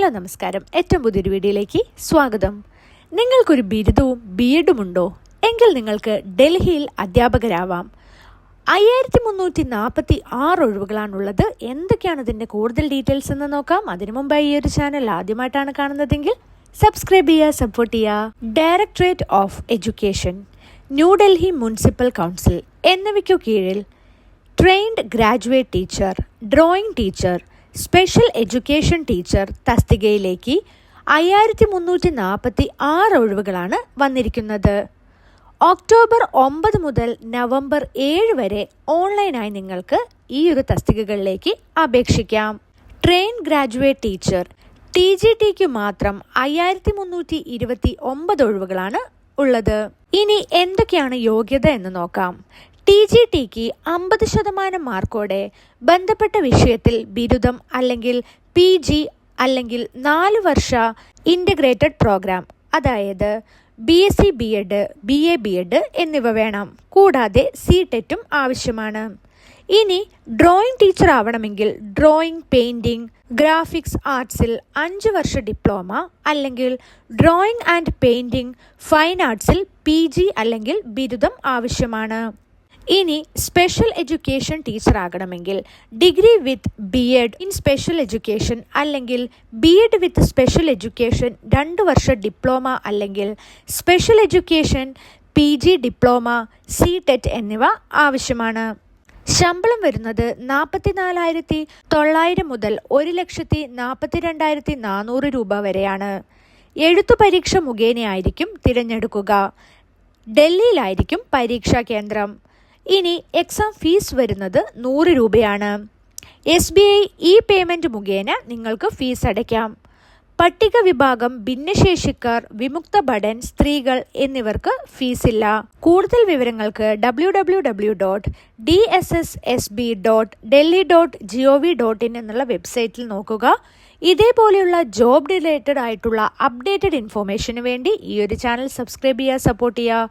Hello നമസ്കാരം. ഏറ്റവും പുതിയൊരു വീഡിയോയിലേക്ക് സ്വാഗതം. നിങ്ങൾക്കൊരു ബിരുദവും ബി എഡും ഉണ്ടോ എങ്കിൽ നിങ്ങൾക്ക് ഡൽഹിയിൽ അധ്യാപകരാവാം. അയ്യായിരത്തി മുന്നൂറ്റി നാൽപ്പത്തി ആറ് ഒഴിവുകളാണുള്ളത്. എന്തൊക്കെയാണ് ഇതിന്റെ കൂടുതൽ ഡീറ്റെയിൽസ് എന്ന് നോക്കാം. അതിനു മുമ്പായി ഈ ഒരു ചാനൽ ആദ്യമായിട്ടാണ് കാണുന്നതെങ്കിൽ സബ്സ്ക്രൈബ് ചെയ്യുക സപ്പോർട്ട് ചെയ്യുക. Directorate of education New Delhi municipal council എന്നിവയ്ക്കു കീഴിൽ trained graduate teacher drawing teacher special education teacher തസ്തികയിലേക്ക് അയ്യായിരത്തി മുന്നൂറ്റി നാൽപ്പത്തി ആറ് ഒഴിവുകളാണ് വന്നിരിക്കുന്നത്. ഒക്ടോബർ ഒമ്പത് മുതൽ നവംബർ ഏഴ് വരെ ഓൺലൈനായി നിങ്ങൾക്ക് ഈ ഒരു തസ്തികകളിലേക്ക് അപേക്ഷിക്കാം. Train graduate teacher T G tick മാത്രം അയ്യായിരത്തി മുന്നൂറ്റി ഇരുപത്തി ഒമ്പത് ഒഴിവുകളാണ് ഉള്ളത്. ഇനി എന്തൊക്കെയാണ് യോഗ്യത എന്ന് നോക്കാം. ടി ജി ടിക്ക് അമ്പത് ശതമാനം മാർക്കോടെ ബന്ധപ്പെട്ട വിഷയത്തിൽ ബിരുദം അല്ലെങ്കിൽ പി ജി അല്ലെങ്കിൽ നാല് വർഷ ഇന്റഗ്രേറ്റഡ് പ്രോഗ്രാം അതായത് B S C B Ed B A B Ed എന്നിവ വേണം. കൂടാതെ സി ടെറ്റും ആവശ്യമാണ്. ഇനി ഡ്രോയിങ് ടീച്ചർ ആവണമെങ്കിൽ ഡ്രോയിങ് പെയിൻറിങ് ഗ്രാഫിക്സ് ആർട്സിൽ അഞ്ച് വർഷ ഡിപ്ലോമ അല്ലെങ്കിൽ ഡ്രോയിങ് ആൻഡ് പെയിൻറിങ് ഫൈൻ ആർട്സിൽ പി ജി അല്ലെങ്കിൽ ബിരുദം ആവശ്യമാണ്. ഇനി സ്പെഷ്യൽ എഡ്യൂക്കേഷൻ ടീച്ചർ ആകണമെങ്കിൽ degree with B Ed in special education അല്ലെങ്കിൽ B Ed with special education രണ്ട് വർഷ ഡിപ്ലോമ അല്ലെങ്കിൽ special education P G diploma C TET എന്നിവ ആവശ്യമാണ്. ശമ്പളം വരുന്നത് നാൽപ്പത്തിനാലായിരത്തി തൊള്ളായിരം മുതൽ ഒരു ലക്ഷത്തി നാൽപ്പത്തി രണ്ടായിരത്തി നാനൂറ് രൂപ വരെയാണ്. എഴുത്തു പരീക്ഷ മുഖേനയായിരിക്കും തിരഞ്ഞെടുക്കുക. ഡൽഹിയിലായിരിക്കും പരീക്ഷാ കേന്ദ്രം. ഇനി എക്സാം ഫീസ് വരുന്നത് നൂറ് രൂപയാണ്. S B I E payment മുഖേന നിങ്ങൾക്ക് ഫീസ് അടയ്ക്കാം. പട്ടിക വിഭാഗം ഭിന്നശേഷിക്കാർ വിമുക്ത ഭടൻ സ്ത്രീകൾ എന്നിവർക്ക് ഫീസില്ല കൂടുതൽ വിവരങ്ങൾക്ക് W W W dot D S S S B dot Delhi dot G O V dot in എന്നുള്ള വെബ്സൈറ്റിൽ നോക്കുക. ഇതേപോലെയുള്ള ജോബ് റിലേറ്റഡ് ആയിട്ടുള്ള അപ്ഡേറ്റഡ് ഇൻഫോർമേഷന് വേണ്ടി ഈ ഒരു ചാനൽ സബ്സ്ക്രൈബ് ചെയ്യുക സപ്പോർട്ട് ചെയ്യുക.